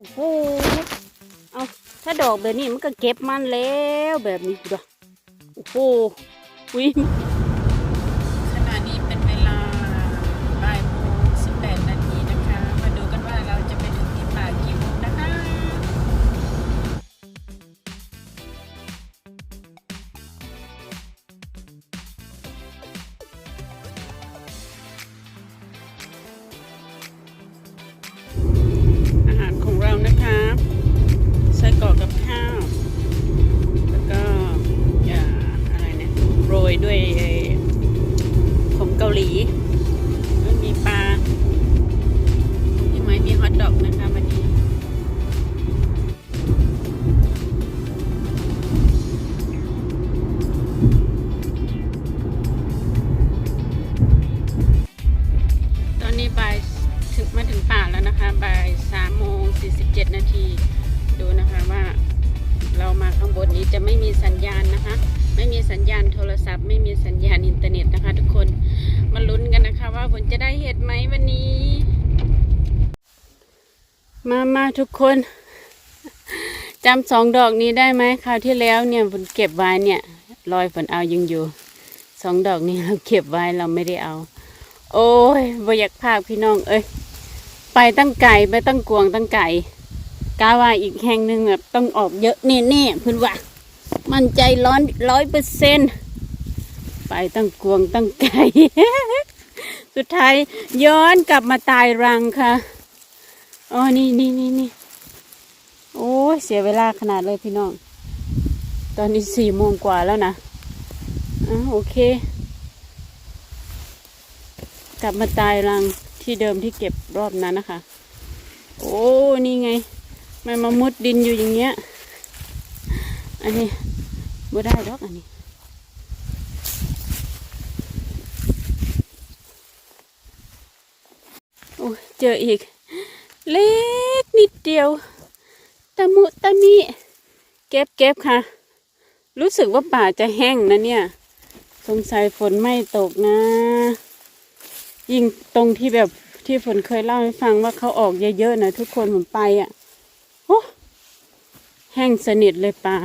โอ้โหเอาถ้าดอกแบบนี้มันก็เก็บมันแล้วแบบนี้ดูโอ้โหวิข 47 นาที ดูนะคะว่าเรามาข้างบนนี้จะไม่มีสัญญาณนะคะ ไม่มีสัญญาณโทรศัพท์ ไม่มีสัญญาณอินเทอร์เน็ตนะคะ ทุกคนมาลุ้นกันนะคะว่าฝนจะได้เห็ดไหมวันนี้ มามาทุกคนจำสองดอกนี้ได้ไหมคราวที่แล้วเนี่ยฝนเก็บไว้เนี่ยรอยฝนเอายังอยู่สองดอกนี้เราเก็บไว้เราไม่ได้เอา โอ้ยบอยากภาพพี่น้องเอ้ย ไปตั้งไก่ไปตั้งกวงตั้งไก่กาว่าอีกแห่งหนึ่งแบบต้องออกเยอะแน่ๆเพื่อนว่า มั่นใจร้อนร้อยเปอร์เซ็นไปตั้งกวงตั้งไก่สุดท้ายย้อนกลับมาตายรังค่ะอ๋อนี่นี่นี่นี่โอ้เสียเวลาขนาดเลยพี่น้อง ตอนนี้สี่โมงกว่าแล้วนะอ่าโอเค กลับมาตายรัง ที่เดิมที่เก็บรอบนั้นนะคะ โอ้นี่ไง มันมามุดดินอยู่อย่างเงี้ย อันนี้บ่ได้ดอกอันนี้โอ้เจออีก เล็กนิดเดียวตะมุตะมิเก็บเก็บค่ะ รู้สึกว่าป่าจะแห้งนะเนี่ย สงสัยฝนไม่ตกนะ ยิ่งตรงที่แบบที่ฝนเคยเล่าให้ฟังว่าเขาออกเยอะๆนะทุกคนผมไปอะโอ้แห้งสนิทเลยปลา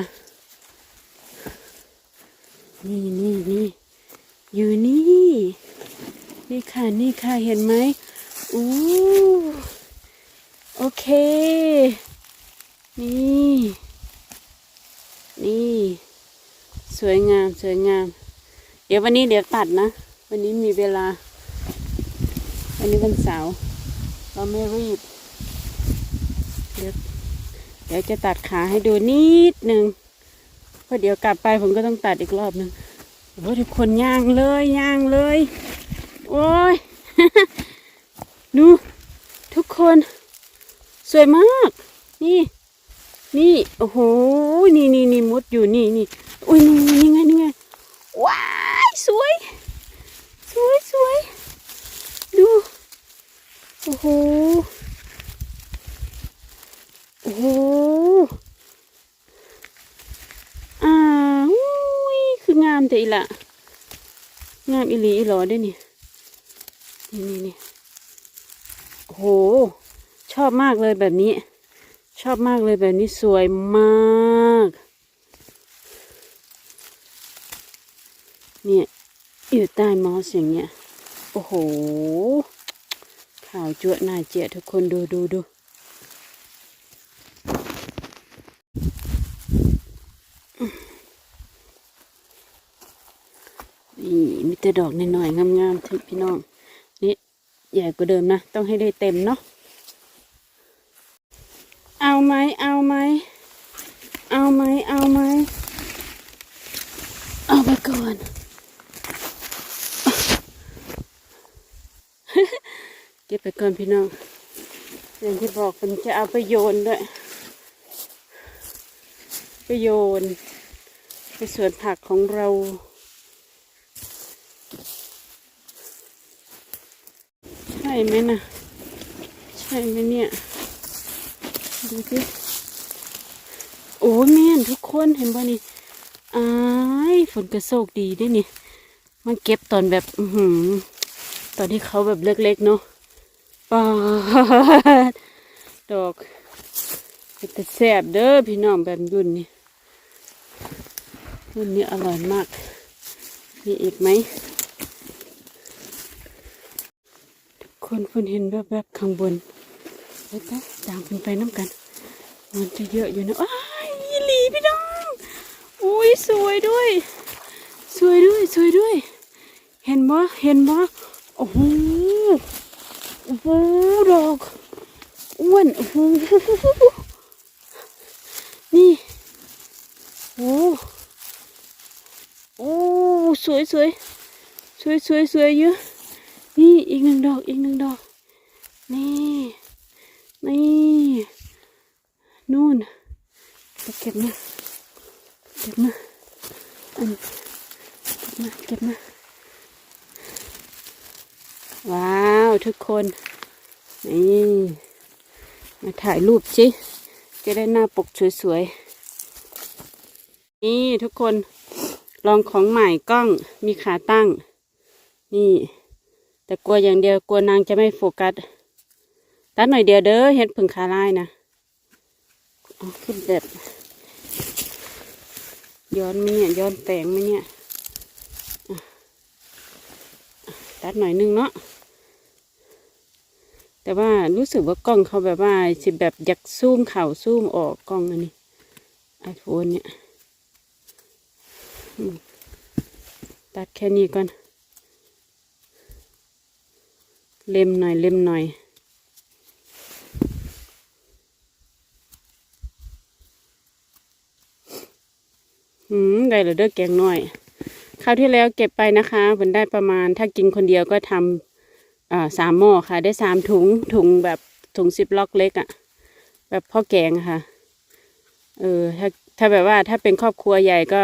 นี่นี่นี่อยู่นี่ นี่ค่ะนี่ค่ะเห็นไหมอู้โอเค นี่ นี่ สวยงามสวยงาม เดี๋ยววันนี้เดี๋ยวตัดนะ วันนี้มีเวลา วันนี้วันเสาร์เราไม่รีบ เดี๋ยวเดี๋ยวจะตัดขาให้ดูนิดหนึ่งเพราะเดี๋ยวกลับไปผมก็ต้องตัดอีกรอบหนึ่งโอ้ยทุกคนย่างเลยย่างเลย โอ้ย ดูทุกคน สวยมาก นี่ นี่ โอ้โห นี่นี่นี่มุดอยู่นี่นี่อุ้ยนี่นี่ไงนี่ไงว้ายสวย สวยสวยดู โอ้โห โอ้โห อ่าอุ้ย คืองามแต่อีละ งามอีหลีอีหลอได้นี่นี่นี่นี่โอ้โห ชอบมากเลยแบบนี้ ชอบมากเลยแบบนี้สวยมาก เนี่ย อยู่ใต้มอสอย่างเงี้ย โอ้โห ข่าวจั่วหน้าเจียทุกคนดูดูดูนี่มีแต่ดอกหน่อยๆงามๆที่พี่น้อง นี่ใหญ่กว่าเดิมนะ ต้องให้ได้เต็มเนาะเอาไหมเอาไหมเอาไหมเอาไหมเอาไปก่อน เก็บไปก่อนพี่น้องอย่างที่บอกผมจะเอาไปโยนด้วย ไปโยน ไปสวนผักของเราใช่ไหมนะใช่ไหมเนี่ยดูสิโอ้ยแม่นทุกคนเห็นป่ะนี่อ้ายฝนกระโศกดีด้วยนี่ มันเก็บตอนแบบ อือหือตอนที่เขาแบบเล็กๆเนาะ ปาดดอกเป็นแต่แซ่บเด้อพี่น้องแบบยุ่นนี่ยุ่นนี้อร่อยมาก มีอีกไหมทุกคนเพิ่นเห็นแบบแบบๆข้างบนไปไปตามเพิ่นไปน้ำกัน มันจะเยอะอยู่นะอ้ายอีหลีพี่น้องอุ้ยสวยด้วย สวยด้วยสวยด้วย เห็นบ่เห็นบ่โอ้โห หูดอกอ้วนโอ้โหนี่โอ้โอ้สวยสวยสวยสวยสวยเยอะนี่อีกหนึ่งดอกอีกหนึ่งดอก นี่นี่นู่นเก็บมาเก็บมาอันมาเก็บมา ว้าวทุกคน นี่มาถ่ายรูปสิ จะได้หน้าปกสวยๆ นี่ทุกคนลองของใหม่กล้องมีขาตั้ง นี่ แต่กลัวอย่างเดียวกลัวนางจะไม่โฟกัส ตัดหน่อยเดียวเด้อเห็ดผึ่งขาลายนะขึ้นแบบย้อนไหมเนี่ยย้อนแตงไหมเนี่ยตัดหน่อยนึงเนาะ แต่ว่ารู้สึกว่ากล้องเขาแบบว่าสิแบบอยากซูมเข่าซูมออกกล้องอันนี้ไอโฟนเนี่ยตัดแค่นี้ก่อน เล็มหน่อยเล็มหน่อยหืมได้เหรอเด้อแกงหน่อยคราวที่แล้วเก็บไปนะคะผลได้ประมาณถ้ากินคนเดียวก็ทำ อ่าสามหม้อค่ะ ได้สามถุงถุงแบบถุงซิปล็อกเล็กอะ่ะ แบบพ่อแกงค่ะ เออถ้าถ้าแบบว่าถ้าเป็นครอบครัวใหญ่ก็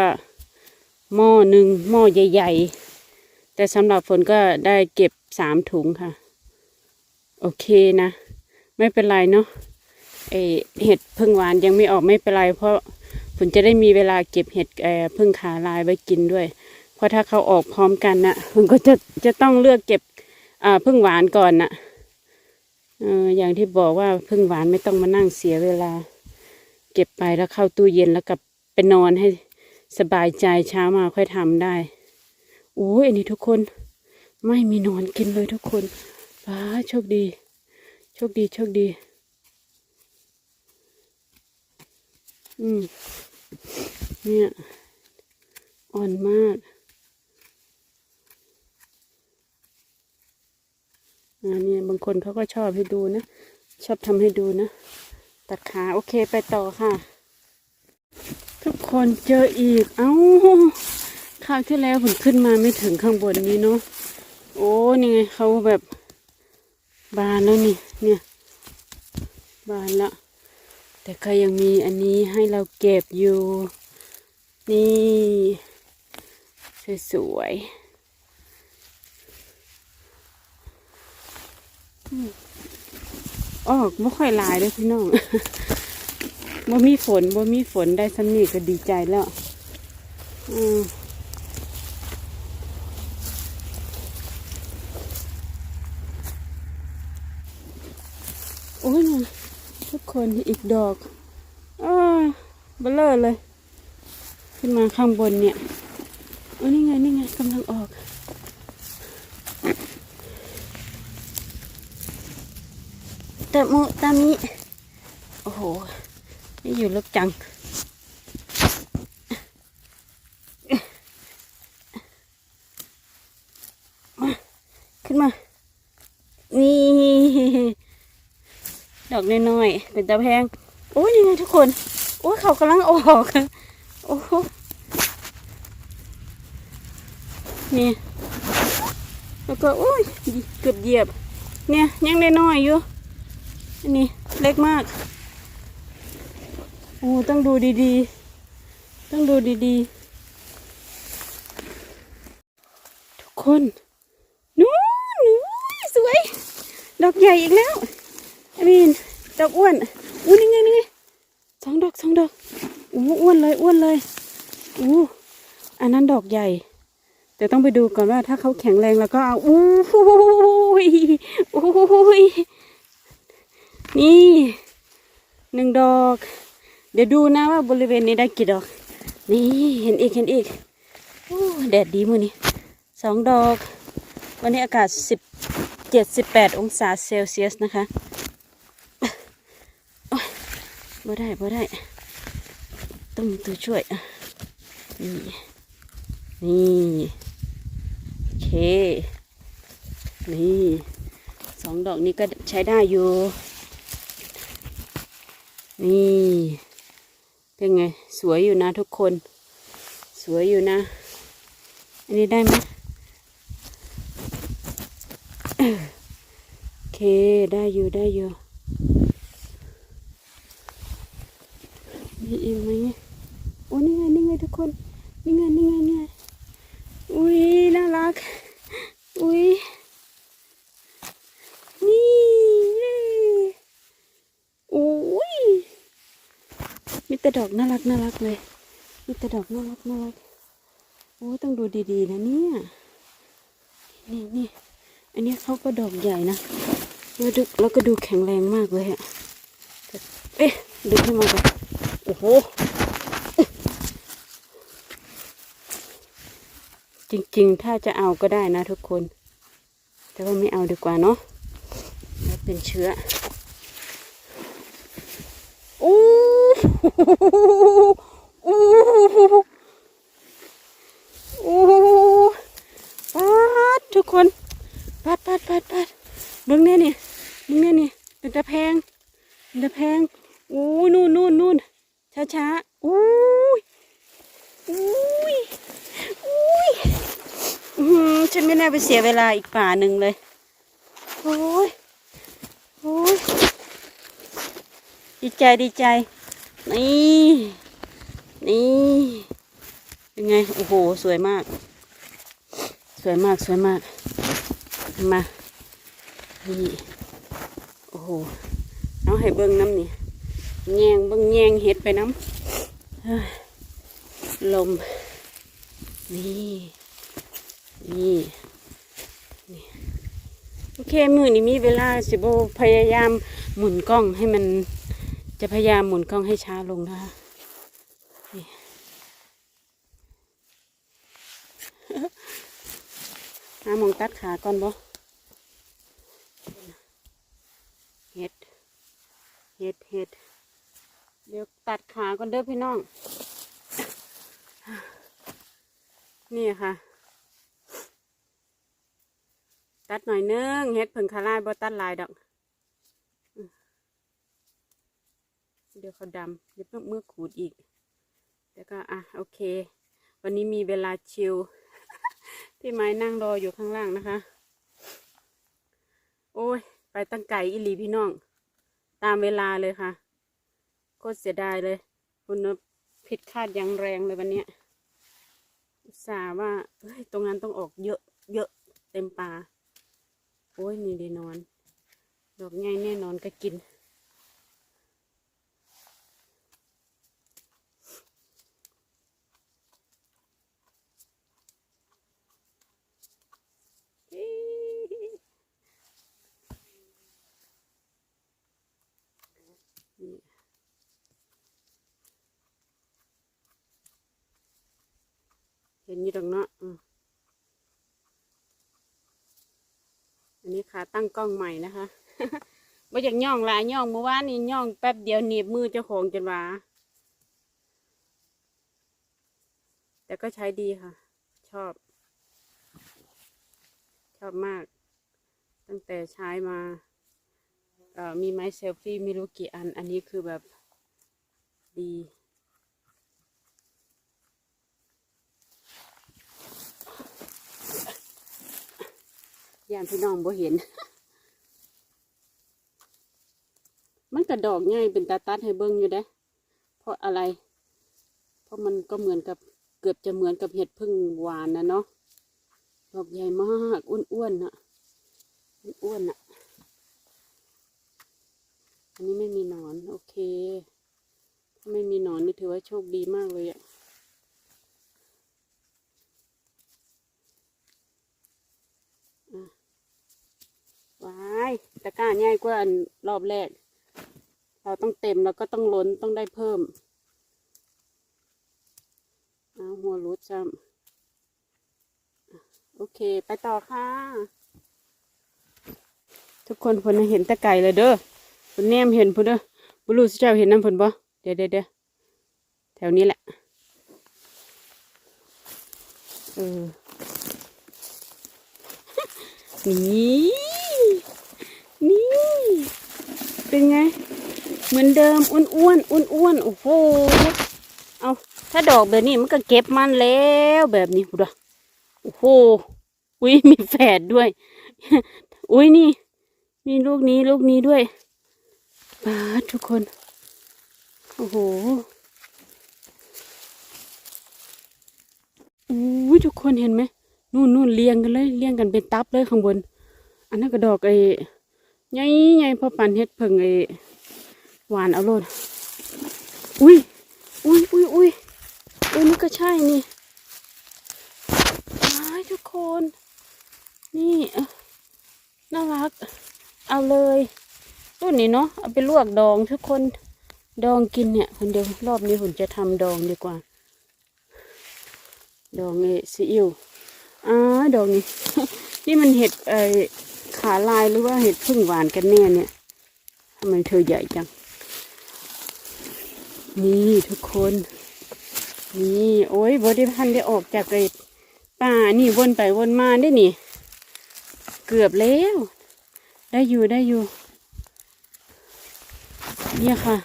หม้อหนึ่งหม้อใหญ่ ๆ แต่สำหรับฝนก็ได้เก็บสามถุงค่ะ โอเคนะ ไม่เป็นไรเนาะเอเห็ดพึ่งหวานยังไม่ออกไม่เป็นไร เพราะฝนจะได้มีเวลาเก็บเห็ดเอ่อพึ่งขาลายไว้กินด้วย เพราะถ้าเขาออกพร้อมกันนะมันก็จะจะต้องเลือกเก็บ อ่าพึ่งหวานก่อนนะเอออย่างที่บอกว่าพึ่งหวานไม่ต้องมานั่งเสียเวลา เก็บไปแล้วเข้าตู้เย็นแล้วกลับไปนอนให้สบายใจเช้ามาค่อยทำได้โอ้ยอันนี้ทุกคน ไม่มีนอนกินเลยทุกคนป้าโชคดี โชคดีโชคดี อืมเนี่ยอ่อนมาก อ่าเนี่ยบางคนเขาก็ชอบให้ดูนะ ชอบทำให้ดูนะ ตัดขาโอเคไปต่อค่ะ ทุกคนเจออีก เอ้าคราวที่แล้วผมขึ้นมาไม่ถึงข้างบนนี้เนาะโอ้นี่ไงเขาแบบบานแล้วนี่ เนี่ย บานละ แต่ก็ยังมีอันนี้ให้เราเก็บอยู่ นี่ สวยๆ ออกไม่ค่อยหลายเลยพี่น้องบ่มีฝนบ่มีฝนได้สันนี่ก็ดีใจแล้ว อืมโอ้ยทุกคนอีกดอกอ้าเบลเลอร์เลย ขึ้นมาข้างบนเนี่ยโอ้นี่ไง นี่ไงกำลังออก ตะมุตะมิ โอ้โห นี่อยู่ลึกจัง มา ขึ้นมา นี่ ดอกน้อยๆ เป็นตะแพง โอ้ยยังไงทุกคน โอ้ยเขากำลังออก โอ้โหนี่ แล้วก็โอ้ย เกือบเหยียบ เนี่ยยังน้อยอยู่ อันนี้เล็กมากโอ้ต้องดูดีๆ ต้องดูดีๆ ทุกคนนู้นสวย ดอกใหญ่อีกแล้วอันนี้ดอกอ้วนอู้นี่ไงนี่ไงสองดอกสองดอกอู้อ้วนเลยอ้วนเลยอู้อันนั้นดอกใหญ่แต่ต้องไปดูก่อนว่าถ้าเขาแข็งแรงแล้วก็เอาอู้หูยอู้ย นี่หนึ่งดอก เดี๋ยวดูนะว่าบริเวณนี้ได้กี่ดอก นี่เห็นอีกเห็นอีกโอ้แดดดีมือนี้สองดอก วันนี้อากาศสิบเจ็ดสิบแปดองศาเซลเซียสนะคะโอ๊ยบ่ได้บ่ได้ต้องมีตัวช่วยอะนี่นี่โอเคนี่สองดอกนี้ก็ใช้ได้อยู่ นี่ เป็นไง สวยอยู่นะทุกคน สวยอยู่นะ อันนี้ได้ไหมโอเค ได้อยู่ได้อยู่มีอีกไหมโอ้นี่ไงนี่ไงทุกคน นี่ไงนี่ไงนี่ไงอุ้ยน่ารักอุ้ยนี่เย้อุ้ยมี แต่ดอกน่ารักน่ารักเลย มีแต่ดอกน่ารักน่ารักโอ้ต้องดูดีๆนะเนี่ยนี่นี่อันนี้เขาก็ดอกใหญ่นะแล้วดูแล้วก็ดูแข็งแรงมากเลยอะเอ๊ะดูขึ้นมาก่อนโอ้โหจริงๆ ถ้าจะเอาก็ได้นะทุกคน แต่ว่าไม่เอาดีกว่าเนาะเป็นเชื้อโอ้โอ้โอ้ ปัดทุกคนปัดปัดปัดปัดเบิ่งเนี่ยนี่เบิ่งเนี่ยนี่เป็นตะแพงเป็นตะแพงโอ้นู่นนู่นนู่นช้าช้าๆโอ้ยโอ้ยโอ้ยอื้อหือฉันไม่น่าไปเสียเวลาอีกป่าหนึ่งเลยโอ้ยโอ้ยดีใจดีใจ นี่ นี่ เป็นไง โอ้โห สวยมาก สวยมาก สวยมาก มา นี่ โอ้โห เอาให้เบิ้งน้ำนี่แยงเบิ้งแยงเห็ดไปน้ำลม นี่ นี่นี่โอเค มือนี้มีเวลาสิโบพยายามหมุนกล้องให้มัน จะพยายามหมุนกล้องให้ช้าลงนะคะนี่หามองตัดขาก่อนบ่เห็ด เห็ดเห็ด เดี๋ยวตัดขาก่อนเด้อพี่น้อง นี่ค่ะ ตัดหน่อยนึงเฮ็ดผึ่งคาร่าบ่ตัดลายดอกอืม เดี๋ยวเขาดำเดี๋ยวเมื่อขูดอีก แล้วก็อะโอเค วันนี้มีเวลาชิลพี่ไม้นั่งรออยู่ข้างล่างนะคะ โอ้ย ไปตั้งไก่อิลีพี่น้อง ตามเวลาเลยค่ะ โคตรเสียดายเลย คุณผิดคาดอย่างแรงเลยวันนี้สาว่าเฮ้ยตรงนั้นต้องออกเยอะเยอะเต็มป่า โอ้ยนี่ได้นอน ดอกใหญ่แน่นอนก็กินเห็นอยู่ตรงเนาะอืมอันนี้ ขาตั้งกล้องใหม่นะคะบ่อยากย่องหลายย่องเมื่อวานนี่ย่องแป๊บเดียวหนีบมือเจ้าของจนว่าแต่ก็ใช้ดีค่ะ ชอบ ชอบมาก ตั้งแต่ใช้มาเอ่อมีไม้เซลฟี่ไม่รู้กี่อัน อันนี้คือแบบดี ย่านพี่น้องบ่เห็น มันกระดอกง่ายเป็นตาตัดให้เบิ้งอยู่เด้ เพราะอะไร เพราะมันก็เหมือนกับเกือบจะเหมือนกับเห็ดพึ่งหวานนะเนาะ ดอกใหญ่มากอ้วนๆน่ะ อ้วนๆน่ะ อันนี้ไม่มีหนอน โอเค ถ้าไม่มีหนอนนี่ถือว่าโชคดีมากเลยอะอะ ว้ายตะกร้าใหญ่กว่าอันรอบแรก เราต้องเต็มแล้วก็ต้องล้นต้องได้เพิ่มเอาหัวรูดจำโอเค ไปต่อค่ะ ทุกคนพนเห็นต่ไก่เลยเด้อเพนแนมเห็นพนเด้อบุรุษเจ้าเห็นน้ำพนบ่เดี๋ยวเดี๋ยวเดี๋ยวแถวนี้แหละเออนี่ นี่ เป็นไง เหมือนเดิมอ้วนอ้วนอ้วนๆโอ้โหเอาถ้าดอกแบบนี้มันก็เก็บมันแล้วแบบนี้ดูโอ้โหอุ้ยมีแฝดด้วย อุ้ยนี่ นี่ลูกนี้ลูกนี้ด้วยปาทุกคน โอ้โหอุ้ยทุกคนเห็นไหมนู่นนู่นเรียงกันเลยเรียงกันเป็นตับเลยข้างบน อันนั้นก็ดอกไอ ใหญ่ใหญ่พอปันเฮ็ดเพิ่งไอหวานเอาโลดอุ้ยอุ้ยอุ้ยอุ้ยอุ้ยนี่ก็ใช่นี่อ้าทุกคน นี่น่ารัก เอาเลยรุ่นนี้เนาะเอาไปลวกดองทุกคนดองกินเนี่ยคนเดียวรอบนี้ผมจะทำดองดีกว่า ดองเอซีอิ๊วอ่าดองนี้นี่มันเห็ดไอ ขาลายหรือว่าเห็ดพึ่งหวานกันแน่เนี่ยทำไมเธอใหญ่จัง นี่ทุกคน นี่โอ้ยบริพันธ์ได้ออกจากไอ้ป่านี่วนไปวนมาได้นี่ เกือบแล้ว ได้อยู่ได้อยู่ เนี่ยค่ะ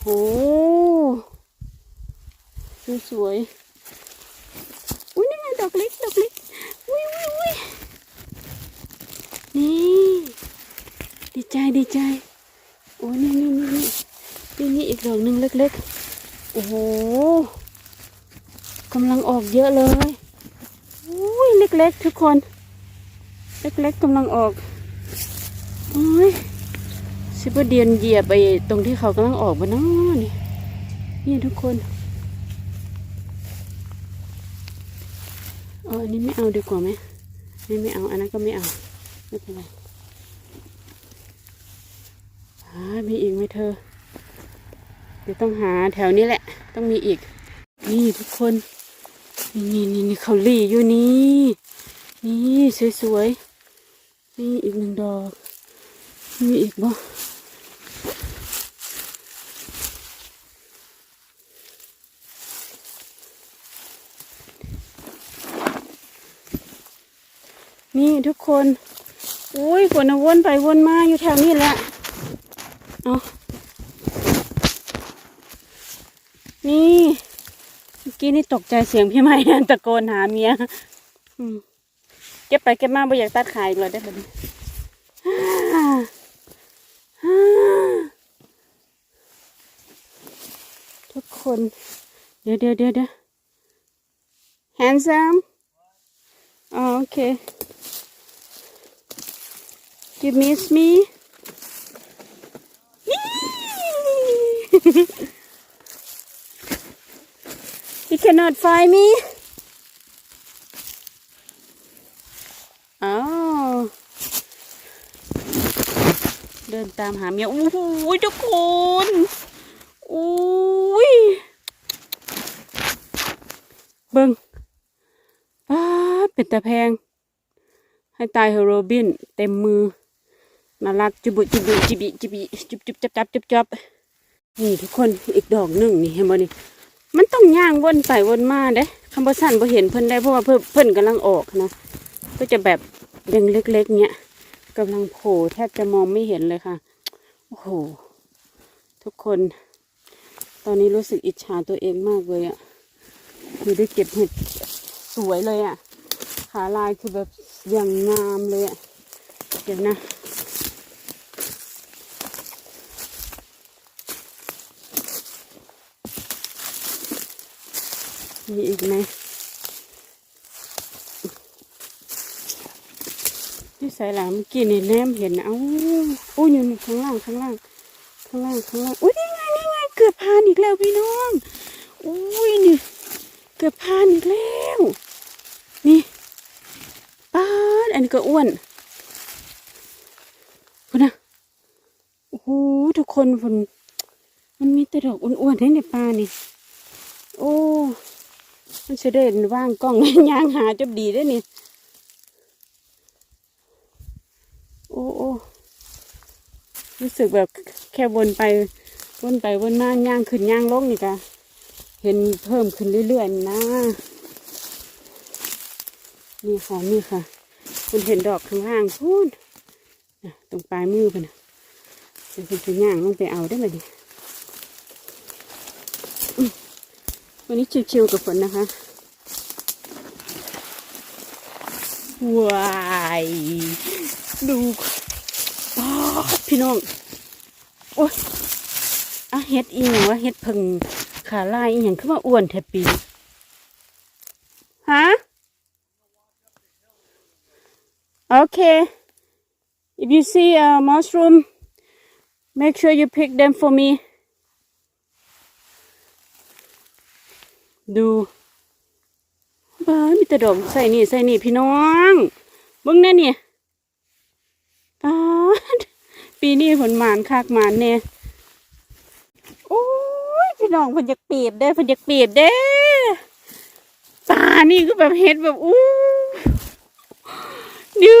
โหสวยๆอุ้ยนี่ไงดอกเล็กดอกเล็กอุ้ยอุ้ยอุ้ย นี่ดีใจดีใจ โอ้ยนี่นี่นี่นี่นี่อีกดอกหนึ่งเล็กๆ โอ้โหกำลังออกเยอะเลยอุ้ยเล็กๆ ทุกคน เล็กๆกำลังออกโอ้ยซิบเดียนเหยียบไปตรงที่เขากำลังออกมานาะนี่นี่ทุกคนเอออันนี้ไม่เอาดีกว่าไหมนี่ไม่เอา อันนั้นก็ไม่เอา ไม่เป็นไรมีอีกไหมเธอ เดี๋ยวต้องหาแถวนี้แหละ ต้องมีอีก นี่ทุกคน นี่นี่นี่นี่เขาลี่อยู่นี่ นี่สวยๆ นี่อีกหนึ่งดอก มีอีกบ่นี่ทุกคน อุ้ยฝนน่ะวนไปวนมาอยู่แถวนี้แหละเอานี่เมื่อกี้นี่ตกใจเสียงพี่ไม้ตะโกนหาเมียเก็บไปเก็บมาไม่อยากตัดขายอีกเลยได้แบบนี้าฮ่าทุกคน เดี๋ยวเดี๋ยวเดี๋ยวเดี๋ยว handsome โอเค you miss me you cannot find me อ้าวเดินตามหาเมียโอ้โหทุกคนโอ้ยเบิ้งป้าดเป็นตาแพง ให้ตายเฮโรบินเต็มมือ น่ารักจุบุจุบุจิบิจิบิจุบจุบจับจับจับจับนี่ทุกคนอีกดอกหนึ่งนี่เห็นบ่นี่มันต้องย่างวนไปวนมาเด้คำว่าสั้นบ่เห็นเพิ่นได้เพราะว่าเพิ่นเพิ่นกำลังออกนะก็จะแบบยังเล็กๆเนี้ยกำลังโผล่แทบจะมองไม่เห็นเลยค่ะโอ้โหทุกคน ตอนนี้รู้สึกอิจฉาตัวเองมากเลยอะ่ะคือได้เก็บเห็ดสวยเลยอะ่ะขาลายคือแบบอย่างงามเลยอะ่ะเดี๋ยวนะ มีอีกไหมที่ใส่หลังเมื่อกี้นี่แนมเห็นเอ้าอู้อยู่นี่ข้างล่างข้างล่างข้างล่างข้างล่างอุ้ยนี่ไงนี่ไงเกือบพานอีกแล้วพี่น้องอุ้ยนี่เกือบพานอีกแล้วนี่ป้าดอันนี้ก็อ้วนคุณนะโอ้โหทุกคนฝนมันมีแต่ดอกอ้วนๆให้ในป่านี่ โอ้ มันจะได้ว่างกล้องย่างหาจบดีได้นี่ โอ้โอ้รู้สึกแบบแค่วนไปวนไปวนมาย่างขึ้นย่างลงนี่กะเห็นเพิ่มขึ้นเรื่อยๆนะ นี่ค่ะนี่ค่ะคุณเห็นดอกข้างล่างพูนน่ะตรงปลายมือเพิ่นะเดี๋ยวคุณจะย่างลงไปเอาได้ไหมดิอืม วันนี้ชิวๆกับฝนนะคะว้ายดูป๊าดพี่น้อง โอ้ยอะเฮ็ดอีหยังวะเฮ็ดพิ่งขาลายอีหยังขึ้นมาอ้วนแทบปีฮะ Okay. If you see a mushroom, make sure you pick them for me. ดูบ้ามีแต่ดอกใส่นี่ใส่นี่พี่น้องเบิ่งแน่นี่ป้าปีนี้ผลหมานคักหมานแน่โอ้ยพี่น้องเพิ่นอยากเปียบได้อเพิ่นอยากเปียบเด้ตานี่ก็แบบเฮ็ดแบบอู้ดู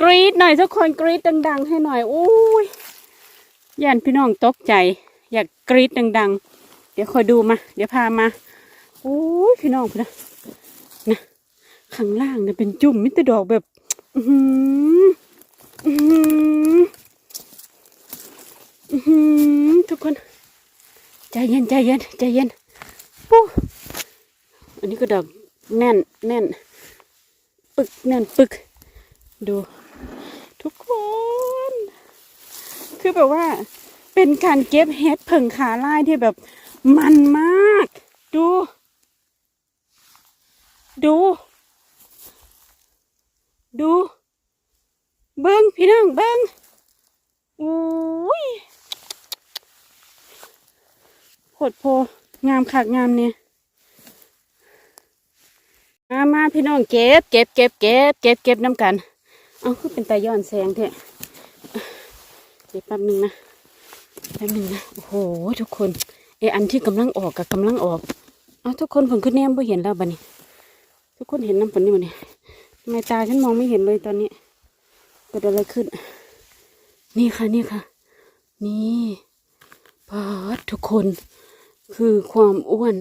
กรีดหน่อยทุกคนกรีดดัง ๆ ให้หน่อยอุ้ยย่นพี่น้องตกใจ อยากกรีดดัง ๆ เดี๋ยวคอยดูมา เดี๋ยวพามาโอ้ยพี่น้องพี่นะนะข้างล่างเนี่ยเป็นจุ่มมิตรดอกแบบ อือหืออือหืออือหือทุกคน ใจเย็นใจเย็นใจเย็นปู้อันนี้ก็ดอกแน่นแน่น ปึกแน่นปึก ดู ทุกคน คือแบบว่า เป็นการเก็บเห็ดเผิงขาลายที่แบบ มันมาก ดู ดู ดู เบิ้งพี่น้องเบิ้งอุ้ยโหดโพงามคักงามเนี่ยมามาพี่น้องเก็บเก็บเก็บเก็บเก็บเก็บน้ำกัน เอาคือเป็นตาย้อนแสงเถอะเดี๋ยวแป๊บนึงนะแป๊บนึงนะ โอ้โห ทุกคน เอออันที่กำลังออกกับกำลังออกเอาทุกคนผมขึ้นแนมไ่เห็นแล้วบัดนี้ ทุกคนเห็นน้ำฝนนี่บัดนี้ทำไมตาฉันมองไม่เห็นเลยตอนนี้เกิดอะไรขึ้น นี่ค่ะนี่ค่ะ นี่ปาดทุกคน คือความอ้วน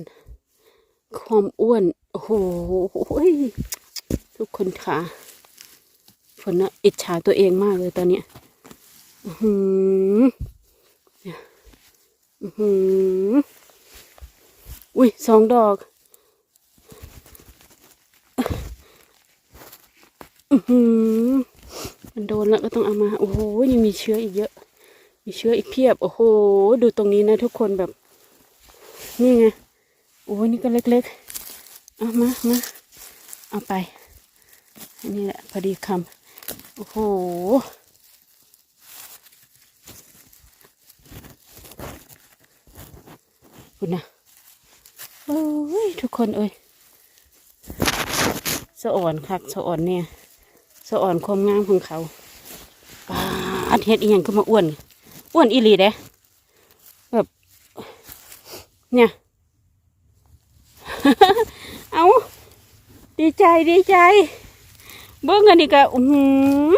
ความอ้วน โอ้โหทุกคนค่ะฝนนะอิจฉาตัวเองมากเลยตอนเนี้ยอือหือเนี่ย อืมอุ้ยสองดอกอือหือมันโดนแล้วก็ต้องเอามา โอ้โหยังมีเชื้ออีกเยอะ มีเชื้ออีกเพียบ โอ้โห ดูตรงนี้นะทุกคนแบบ นี่ไง โอ้ยนี่ก็เล็กๆ เอามามาเอาไปนนี้แหละพอดีคำโอ้โห คุณนะโอ้ยทุกคนเอ้ยสะอ่อนคักสะอ่อนเนี่ยสะอ่อนความงามของเขาปาดเฮ็ดอีหยังก็มาอ้วนอ้วนอีหลีเด้แบบเนี่ย เอาดีใจดีใจ เบิ้งอันนี้ก็อือหือ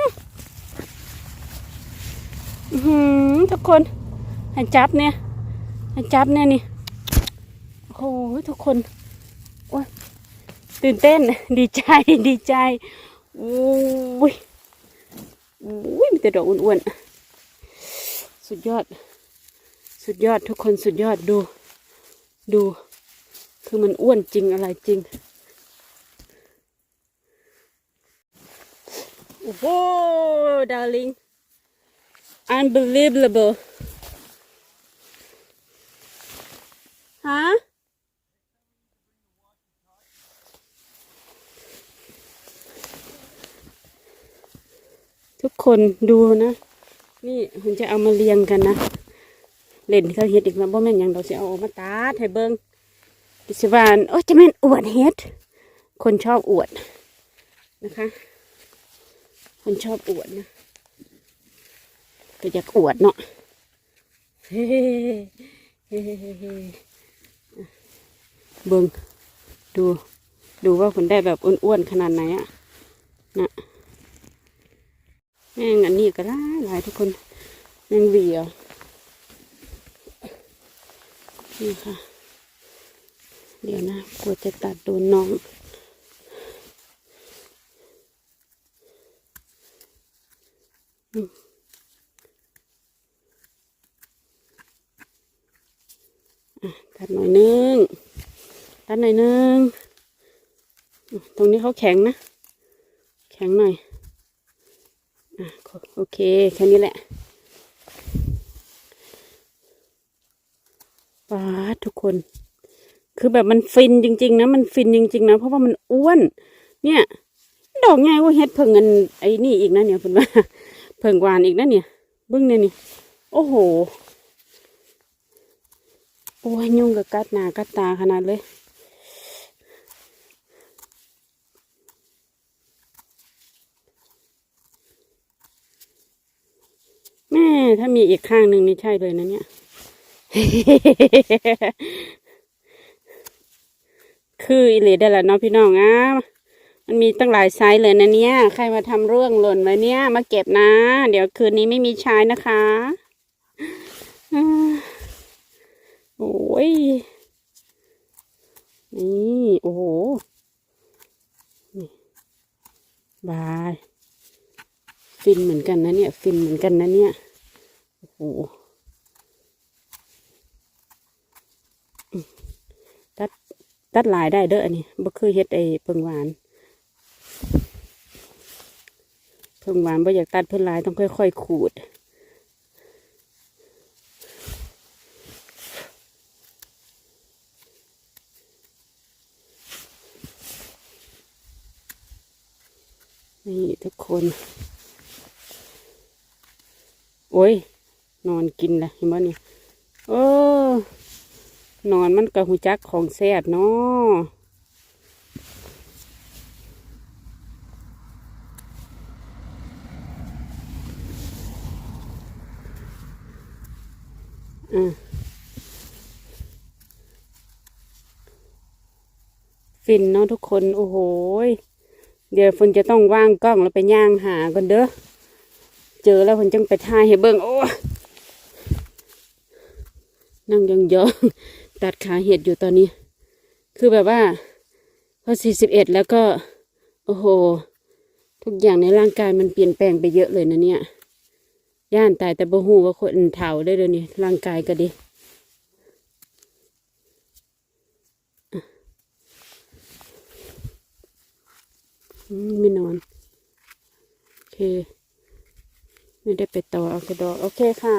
อื้อหือทุกคนให้จับเนี่ยให้จับเนี่ยนี่ โอ้โหทุกคนโอ้ยตื่นเต้น ดีใจดีใจโอ้ยโอ้ยมีแต่ดอกอ้วนๆสุดยอด สุดยอดทุกคนสุดยอดดู ดู คือมันอ้วนจริงอะไรจริงโอ้โห darling unbelievable ฮะ ทุกคนดูนะ นี่ผมจะเอามาเรียงกันนะ เล่นเขาเฮ็ดอีกแล้วบ่แม่นหยังเราจะเอาออกมาตัดให้เบิ่งดิสวานโอ้จะแม่นอวดเฮ็ด คนชอบอวดนะคะ คนชอบอวดนะ ก็อยากอวดเนาะเฮ้เฮ้เฮ้เฮ้เบิงดูดูว่าคุณได้แบบอ้วนๆขนาดไหนอะนะ แม่งอันนี้ก็ได้หลายทุกคนแมงหวีเหรอนี่ค่ะ เดี๋ยวนะกลัวจะตัดโดนน้อง ตัดหน่อยนึง ตัดหน่อยนึง ตรงนี้เขาแข็งนะ แข็งหน่อย โอเค แค่นี้แหละป้าทุกคน คือแบบมันฟินจริง ๆ นะ มันฟินจริง ๆ นะ เพราะว่ามันอ้วน เนี่ย ดอกไงว่าเฮ็ดเพิ่งเงินไอ้นี่อีกนะเนี่ยคุณว่าเพิ่งหวานอีกนะเนี่ยเบิ้งเนี่ยนี่ โอ้โห โอ้ยยุ่งกับกัดหนากัดตาขนาดเลย แม่ถ้ามีอีกข้างหนึ่งนี่ใช่เลยนะเนี่ย คืออิเลได้แล้วเนาะพี่น้องอะมันมีตั้งหลายไซส์เลยนะเนี่ย ใครมาทำเรื่องหล่นไว้เนี่ย มาเก็บนะ เดี๋ยวคืนนี้ไม่มีใช้นะคะอ่าโอ้ย นี่ โอ้โหนี่บาย ฟินเหมือนกันนะเนี่ย ฟินเหมือนกันนะเนี่ย โอ้โหตัดตัดลายได้เด้ออันนี้บ่คือเฮ็ดไอ้เพิงหวาน เพิงหวานบ่อยากตัดเพิ่นลายต้องค่อยๆขูดนี่ทุกคน โอ้ย นอนกินละเห็นบ่เนี่ยเออนอนมันกระหูจักของแซ่บเนาะอะฟินเนาะทุกคน โอ้โห เดี๋ยวฝนจะต้องว่างกล้องแล้วไปย่างหากันเด้อ เจอแล้วฝนจังไปถ่ายให้เบิ่งโอ้ยนั่งยองๆตัดขาเห็ดอยู่ตอนนี้ คือแบบว่า พอสี่สิบเอ็ดแล้วก็ โอ้โห ทุกอย่างในร่างกายมันเปลี่ยนแปลงไปเยอะเลยนะเนี่ย ย่านตายแต่บ่ฮู้ว่าคนเฒ่าได้เลยนี่ร่างกายก็ดีไม่นอน โอเค ไม่ได้ไปต่อเอากระดอกโอเคค่ะ